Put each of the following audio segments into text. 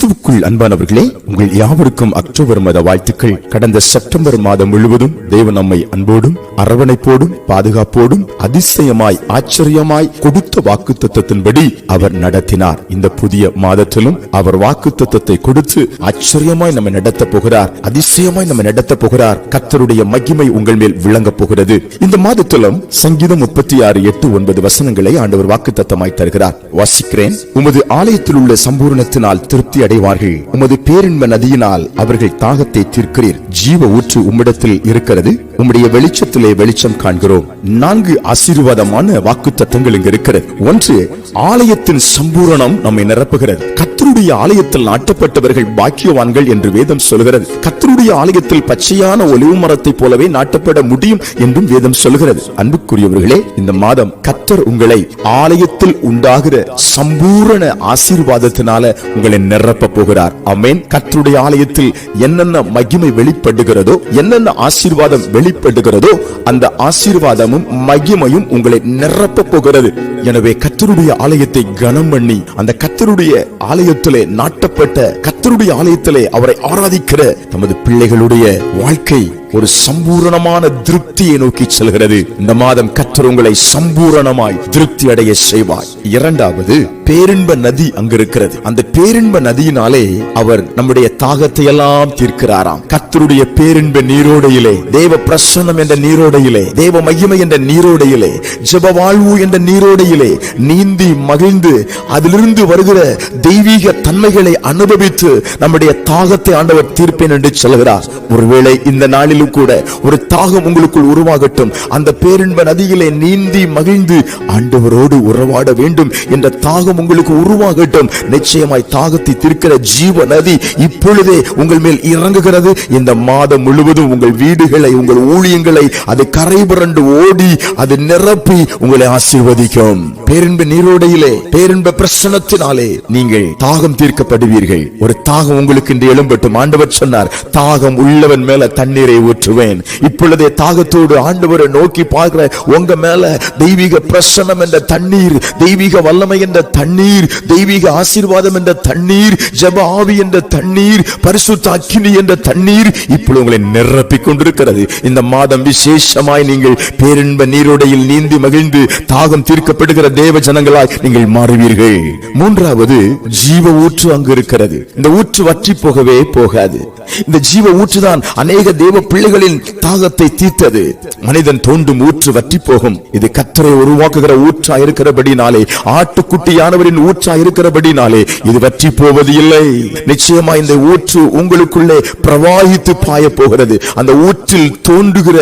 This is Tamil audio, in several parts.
கிறிஸ்துவுக்குள் அன்பானவர்களே உங்கள் யாவருக்கும் அக்டோபர் மாத வாழ்த்துக்கள். கடந்த செப்டம்பர் மாதம் முழுவதும் தேவன் நம்மை அன்போடும் அரவணைப்போடும் பாதுகாப்போடும் அதிசயமாய் ஆச்சரியமாய் கொடுத்த வாக்கு தத்துவத்தின்படி அவர் நடத்தினார். இந்த புதிய மாதத்திலும் அவர் வாக்கு தத்துவத்தை கொடுத்து ஆச்சரியமாய் நம்ம நடத்த போகிறார். அதிசயமாய் நம்ம நடத்த போகிறார். கத்தருடைய மகிமை உங்கள் மேல் விளங்க போகிறது. இந்த மாதத்திலும் சங்கீதம் முப்பத்தி ஆறு எட்டு ஒன்பது வசனங்களை ஆண்டவர் வாக்கு தத்தமாய் தருகிறார். வாசிக்கிறேன். உமது ஆலயத்தில் உள்ள சம்பூரணத்தினால் திருப்தி அடைவார்கள். உமது பேரின்ப நதியினால் அவர்கள் தாகத்தை தீர்க்கிறீர். ஜீவ ஊற்று உம்மிடத்தில் இருக்கிறது. உம்முடைய வெளிச்சத்திலே வெளிச்சம் காண்கிறோம். நான்கு ஆசீர்வாதமான வாக்கு தத்தங்கள் இங்கு இருக்கிறது. ஒன்று ஆலயத்தின் சம்பூரணம் நம்மை நிரப்புகிறது. கத்தருடைய ஆலயத்தில் நாட்டப்பட்டவர்கள் பாக்கியவான்கள் என்று வேதம் சொல்கிறது கத்தருடைய ஆலயத்தில் பச்சையான ஒலிவு மரத்தை போலவே நாட்டப்பட முடியும் என்றும் வேதம் சொல்கிறது அன்புக்குரியவர்களே இந்த மாதம் கத்தர் உங்களை ஆலயத்தில் உண்டாகிற சம்பூரண ஆசீர்வாதத்தினால உங்களை நிரப்ப போகிறார். அமேன் கத்தருடைய ஆலயத்தில் என்னென்ன மகிமை வெளிப்படுகிறதோ என்னென்ன ஆசீர்வாதம் வெளிப்படுகிறதோ அந்த ஆசீர்வாதமும் மகிமையும் உங்களை நிரப்ப போகிறது. எனவே கத்தருடைய ஆலயத்தை கனம் பண்ணி அந்த கத்தருடைய ஆலயத்திலே நாட்டப்பட்ட கத்தருடைய ஆலயத்திலே அவரை ஆராதிக்கிற தமது பிள்ளைகளுடைய வாழ்க்கை ஒரு சம்பூரணமான திருப்தியை நோக்கி செல்கிறது. இந்த மாதம் கத்தர் உங்களை சம்பூரணமாய் திருப்தி அடைய செய்வார். இரண்டாவது பேரின்ப நதி அங்கு இருக்கிறது அந்த பேரின்ப நதியினாலே அவர் நம்முடைய தாகத்தை எல்லாம் தீர்க்கிறாராம். கத்தருடைய பேரின்ப நீரோடையிலே தேவ பிரசன்னம் என்ற நீரோடையிலே தேவ மகிமை என்ற நீரோடையிலே ஜெப வாழ்வு என்ற நீரோடையிலே நீந்தி மகிழ்ந்து அதிலிருந்து வருகிற தெய்வீக தன்மைகளை அனுபவித்து நம்முடைய தாகத்தை ஆண்டவர் தீர்ப்பேன் என்று சொல்கிறார் ஒருவேளை இந்த நாளிலும் கூட ஒரு தாகம் உங்களுக்குள் உருவாகட்டும். அந்த பேரின்ப நதியிலே நீந்தி மகிழ்ந்து ஆண்டவரோடு உறவாட வேண்டும் என்ற தாகம் உங்களுக்கு உருவாகட்டும். நிச்சயமாய் தாகத்தை தீர்க்கிற ஜீவ நதி இப்பொழுதே உங்கள் மேல் இறங்குகிறது. இந்த மாதம் முழுவதும் உங்கள் வீடுகளை உங்கள் ஊழியங்களை அது கரை புரண்டு ஓடி அது நிரப்பி உங்களை ஆசீர்வதிக்கும். பேரின்ப நீரோடையிலே பேரின்ப பிரசனத்தினாலே நீங்கள் தாகம் தீர்க்கப்படுவீர்கள். ஒரு தாகம் உங்களுக்கு இன்று எழும்பட்டும். ஆண்டவர் சொன்னார் தாகம் உள்ளவன் மேல தண்ணீரை ஊற்றுவேன். இப்பொழுதே தாகத்தோடு ஆண்டவரை நோக்கி பார்க்கிற உங்க மேல தெய்வீக பிரசனம் என்ற தண்ணீர் தெய்வீக வல்லமை என்ற தண்ணீர் தெய்வீக ஆசீர்வாதம் என்ற தண்ணீர் ஜப ஆவி என்ற தண்ணீர் பரிசுத்த அக்கினி என்ற தண்ணீர் இப்பொழுது உங்களை நிரப்பிக் கொண்டிருக்கிறது. இந்த மாதம் விசேஷமாய் நீங்கள் பேரின்ப நீரோடையில் நீந்தி மகிழ்ந்து தாகம் தீர்க்கப்படுகிற தேவ ஜனங்களாய் நீங்கள் மாறுவீர்கள். மூன்றாவது ஜீவ ஊற்று அங்கு இருக்கிறது. இந்த ஊற்று வற்றி போகவே போகாது. இந்த ஜீவ ஊற்றுதான் அநேக தேவ பிள்ளைகளின் தாகத்தை தீர்த்தது. மனிதன் தோண்டும் ஊற்று வற்றி போகும். இது கத்தரை உருவாக்குகிற ஊற்றா இருக்கிறபடினாலே ஆட்டுக்குட்டியானவரின் ஊற்றா இருக்கிறபடினாலே இது வற்றி போவது இல்லை. நிச்சயமா இந்த ஊற்று உங்களுக்குள்ளே பிரவாகித்து பாய போகிறது. அந்த ஊற்றில் தோன்றுகிற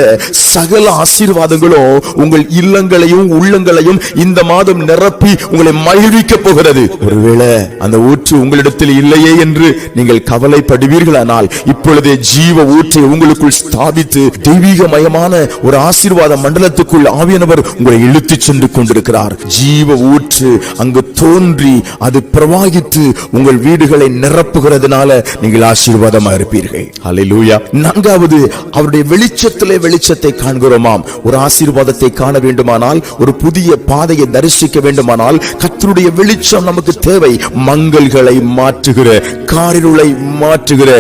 சகல ஆசீர்வாதங்களும் உங்கள் இல்லங்களையும் உள்ளங்களையும் இந்த மாதம் நிரப்பி உங்களை மகிழ்விக்க போகிறது. ஒருவேளை அந்த ஊற்று ஊற்று உங்களிடத்தில் இல்லையே என்று நீங்கள் கவலைப்படுவீர்களானால் இப்பொழுதே ஜீவ ஊற்றை உங்களுக்குள் ஸ்தாபித்து தெய்வீகமயமான ஒரு ஆசீர்வாத மண்டலத்துக்குள் ஆவியானவர் உங்களை இழுத்து சென்று கொண்டிருக்கிறார். ஜீவ ஊற்று அங்கு தோன்றி அது பிரவாகித்து உங்கள் வீடுகளை நிரப்புகிறதுனால நீங்கள் ஆசீர்வாதமா இருப்பீர்கள். ஹalleluya. நான்காவது அவருடைய வெளிச்சத்திலே வெளிச்சத்தை காண்கிறோமாம். ஒரு ஆசீர்வாதத்தை காண வேண்டுமானால் ஒரு புதிய பாதையை தரிசிக்க வேண்டுமானால் கத்தருடைய வெளிச்சம் நமக்கு தேவை. மங்கல்கள் மாற்றுகிற காரிருளை மாற்றுகிற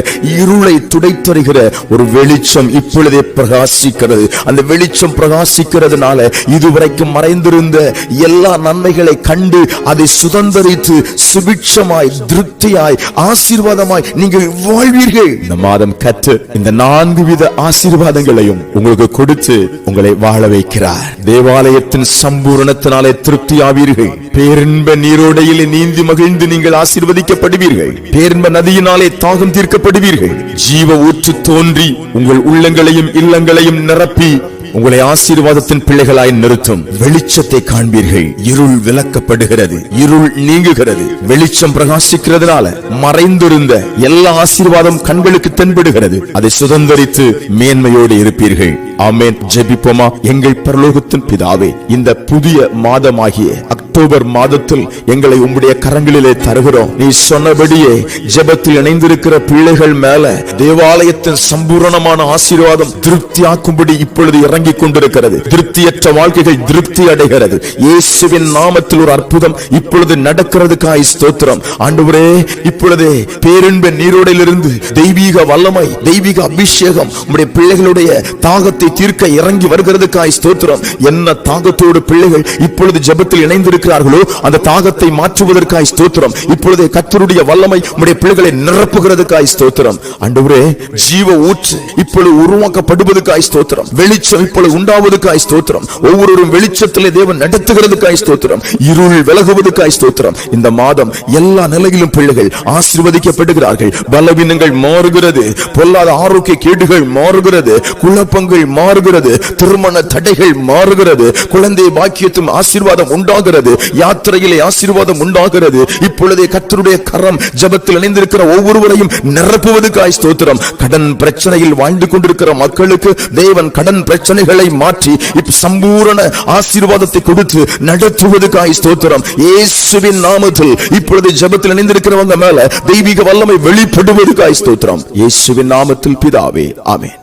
இருளை துடைத்தருகிற ஒரு வெளிச்சம் இப்பொழுதே பிரகாசிக்கிறது. அந்த வெளிச்சம் பிரகாசிக்கிறதுனால இதுவரைக்கும் மறைந்திருந்த எல்லா நன்மைகளை கண்டு அதை சுதந்தரித்து சுபிட்சமாய் திருப்தியாய் ஆசீர்வாதமாய் நீங்கள் வாழ்வீர்கள். இந்த மாதம் கற்று இந்த நான்கு வித ஆசீர்வாதங்களையும் உங்களுக்கு கொடுத்து உங்களை வாழ வைக்கிறார். தேவாலயத்தின் சம்பூரணத்தினாலே திருப்தியாவீர்கள். பேரின்ப நீரோடையில் நீந்தி மகிழ்ந்து நீங்கள் ஆசிர்வதிக்கப்படுவீர்கள். பேரின்ப நதியினாலே தாகம் தீர்க்கப்படுவீர்கள். ஜீவ ஊற்று தோன்றி உங்கள் உள்ளங்களையும் இல்லங்களையும் நிரப்பி உங்களை ஆசீர்வாதத்தின் பிள்ளைகளாய் நிறுத்தும். வெளிச்சத்தை காண்பீர்கள். இருள் விளக்கப்படுகிறது. இருள் நீங்குகிறது. வெளிச்சம் பிரகாசிக்கிறதுனால மறைந்திருந்த எல்லா ஆசீர்வாதம் கண்களுக்கு தென்படுகிறது. அதை சுதந்தரித்து மேன்மையோடு இருப்பீர்கள். ஆமேன். ஜெபிப்போமா? எங்கள் பரலோகத்தின் பிதாவே இந்த புதிய மாதமாகிய அக்டோபர் மாதத்தில் எங்களை உம்முடைய கரங்களிலே தருகிறோம். நீ சொன்னபடியே ஜெபத்தில் இணைந்திருக்கிற பிள்ளைகள் மேல தேவாலயத்தின் சம்பூரணமான ஆசீர்வாதம் திருப்தியாக்கும்படி இப்பொழுது இறங்கி இறங்கிக் கொண்டிருக்கிறது. திருப்தியற்ற வாழ்க்கைகள் திருப்தி அடைகிறது. இயேசுவின் நாமத்தில் ஒரு அற்புதம் இப்பொழுது நடக்கிறதுக்காய் ஸ்தோத்திரம். ஆண்டவரே இப்பொழுதே பேரின்ப நீரோடையிலிருந்து தெய்வீக வல்லமை தெய்வீக அபிஷேகம் உடைய பிள்ளைகளுடைய தாகத்தை தீர்க்க இறங்கி வருகிறதுக்காய் ஸ்தோத்திரம். என்ன தாகத்தோடு பிள்ளைகள் இப்பொழுது ஜபத்தில் இணைந்திருக்கிறார்களோ அந்த தாகத்தை மாற்றுவதற்காய் ஸ்தோத்திரம். இப்பொழுதே கத்தருடைய வல்லமை உடைய பிள்ளைகளை நிரப்புகிறதுக்காய் ஸ்தோத்திரம். ஆண்டவரே ஜீவ ஊற்று இப்பொழுது உருவாக்கப்படுவதற்காய் ஸ்தோத்திரம். வெளிச்சம் இப்பொழுது உண்டாவதுக்காய் ஸ்தோத்திரம். ஒவ்வொருவரும் வெளிச்சத்திலே தேவன் நடத்துகிறதுக்காய் ஸ்தோத்திரம். இருள் விலகுவதுக்காய் ஸ்தோத்திரம். இந்த மாதம் எல்லா நிலையிலும் பிள்ளைகள் ஆசிர்வதிக்கப்படுகிறார்கள். பலவீனங்கள் மாறுகிறது. பொல்லாத ஆரோக்கிய கேடுகள் மாறுகிறது. குழப்பங்கள் மாறுகிறது. திருமண தடைகள் மாறுகிறது. குழந்தை பாக்கியத்தும் ஆசீர்வாதம் உண்டாகிறது. யாத்திரையிலே ஆசீர்வாதம் உண்டாகிறது. இப்பொழுதே கத்தருடைய கரம் ஜபத்தில் இணைந்திருக்கிற ஒவ்வொருவரையும் நிரப்புவதுக்காய் ஸ்தோத்திரம். கடன் பிரச்சனையில் வாழ்ந்து கொண்டிருக்கிற மக்களுக்கு தேவன் கடன் பிரச்சனை பிரச்சனைகளை மாற்றி இப்ப சம்பூரண ஆசீர்வாதத்தை கொடுத்து நடத்துவதற்காய் ஸ்தோத்திரம். இயேசுவின் நாமத்தில் இப்பொழுது ஜெபத்தில் இணைந்திருக்கிறவங்க மேல தெய்வீக வல்லமை வெளிப்படுவதற்காய் ஸ்தோத்திரம். இயேசுவின் நாமத்தில் பிதாவே ஆமேன்.